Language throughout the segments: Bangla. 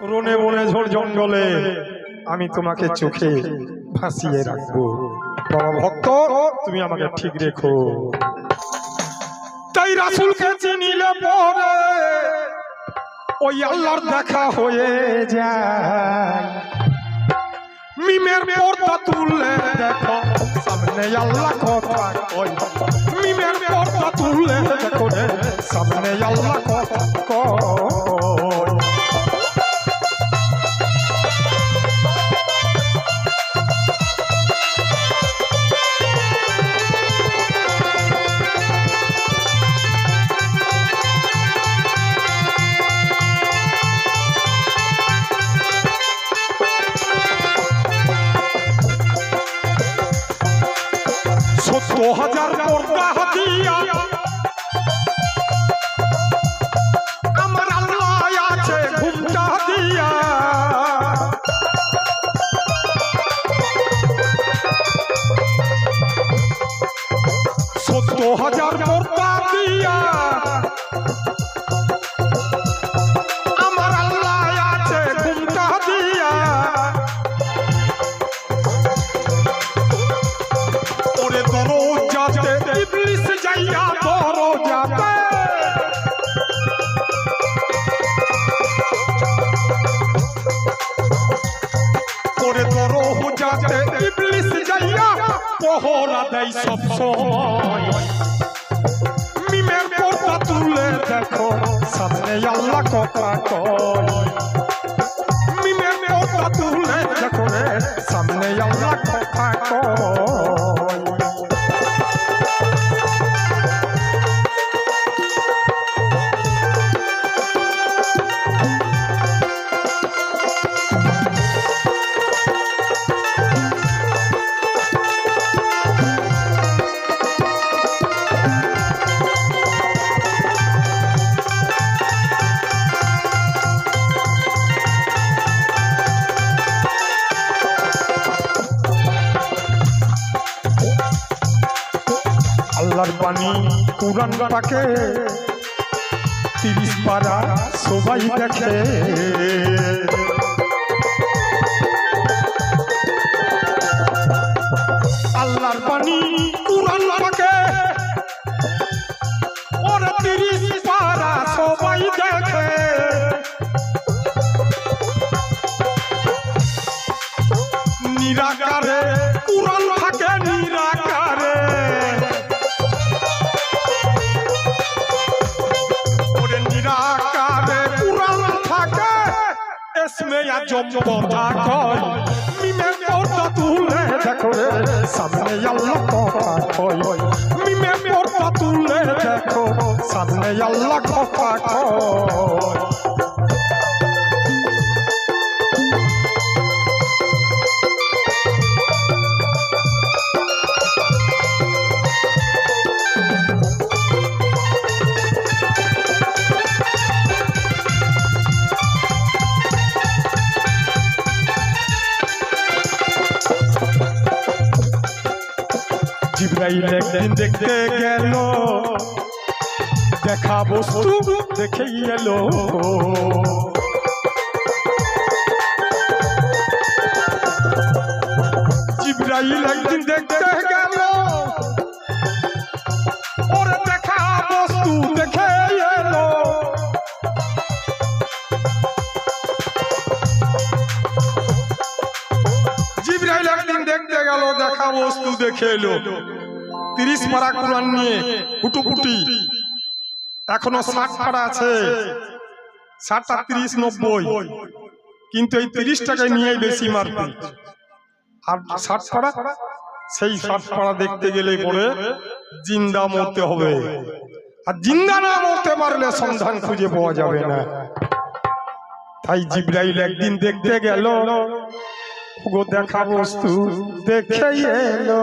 রনে বনে ঝোড় জঙ্গলে আমি তোমাকে চোখে ভাসিয়ে রাখব। বাবা ভক্ত, তুমি আমাকে ঠিক রেখো। তাই রাসুলকে চিনিলে পরে ওই আল্লাহর দেখা হয়ে যায়। মিমের পর্দা তুললে দেখো, সামনে আল্লাহ কথা কয়। মিমের পর্দা তুললে দেখো সামনে আল্লাহ কথা কয়। সত্য হাজার পর্দা দিয়া আমার আল্লাহ আছে ঘুমটা দিয়া সত্য হাজার পর্দা পহরা দেয় সব সময়। মিমের পর্দা তুলে দেখো, সামনে আল্লাহ কথা কয়। মিমের পর্দা তুলে দেখো রে, সামনে আল্লাহ কথা কয়। বাণী কুরআন পাকে তিরিশ পারা সবাই দেখে। আল্লাহর বাণী কুরআন পাকে তিরিশ পারা সবাই দেখে। নিরাকারে কুরআন এসমে আজম কথা কয় মিমে পর্দা তুলে দেখো রে, সামনে আল্লাহ কথা কয় মিমে পর্দা তুলে দেখো, সামনে আল্লাহ কথা কয় জিব্রাইল একদিন দেখতে গেল দেখা বস্তু দেখে এলো জিব্রাইল একদিন দেখতে গেল ওরে দেখা বস্তু দেখে এলো জিব্রাইল একদিন দেখতে গেল দেখা বস্তু দেখে এলো তিরিশ পারা কোরআন নিয়ে ফুটুফুটি এখনও ষাট পারা আছে। ষাটটা তিরিশ নব্বই। কিন্তু এই তিরিশ টাকায় নিয়ে বেশি মারপিট। আর ষাট পাড়া সেই ষাট পাড়া দেখতে গেলে পরে জিন্দা মরতে হবে। আর জিন্দা না মরতে পারলে সন্ধান খুঁজে পাওয়া যাবে না। তাই জিব্রাইল একদিন দেখতে গেল। দেখা বস্তু দেখে এলো।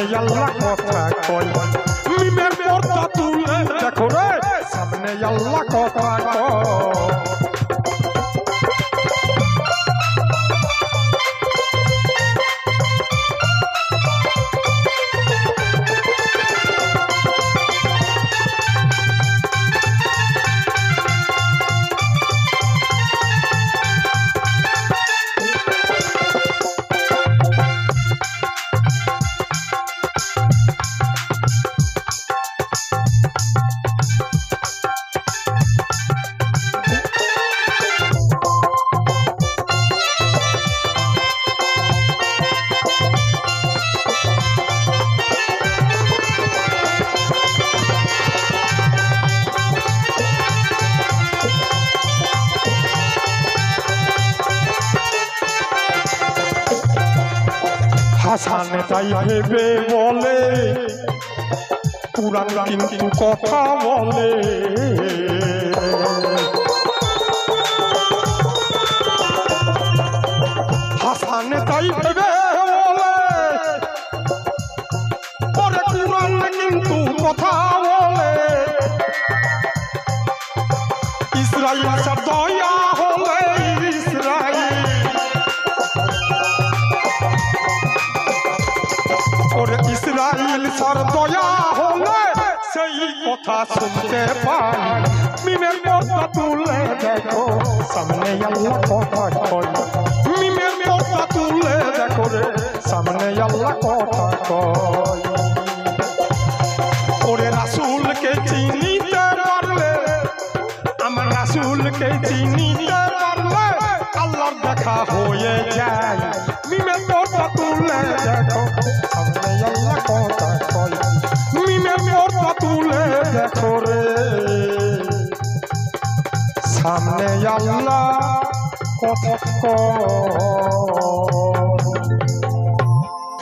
সামনে আল্লাহ কথা কয় মিমের হাসান তাই ভেবে বলে, পুরাণ কিন্তু কথা বলে। হাসান তাই ভেবে বলে পরে পুরাণ কিন্তু কথা বলে। ইসরায়েল সব দয়া সর দয়া হলে সেই কথা শুনতে পাই মিমের পর্দা তুলে দেখো, সামনে আল্লাহ কথা কয়। মিমের পর্দা তুলে দেখো রে, সামনে আল্লাহ কথা কয়। কয়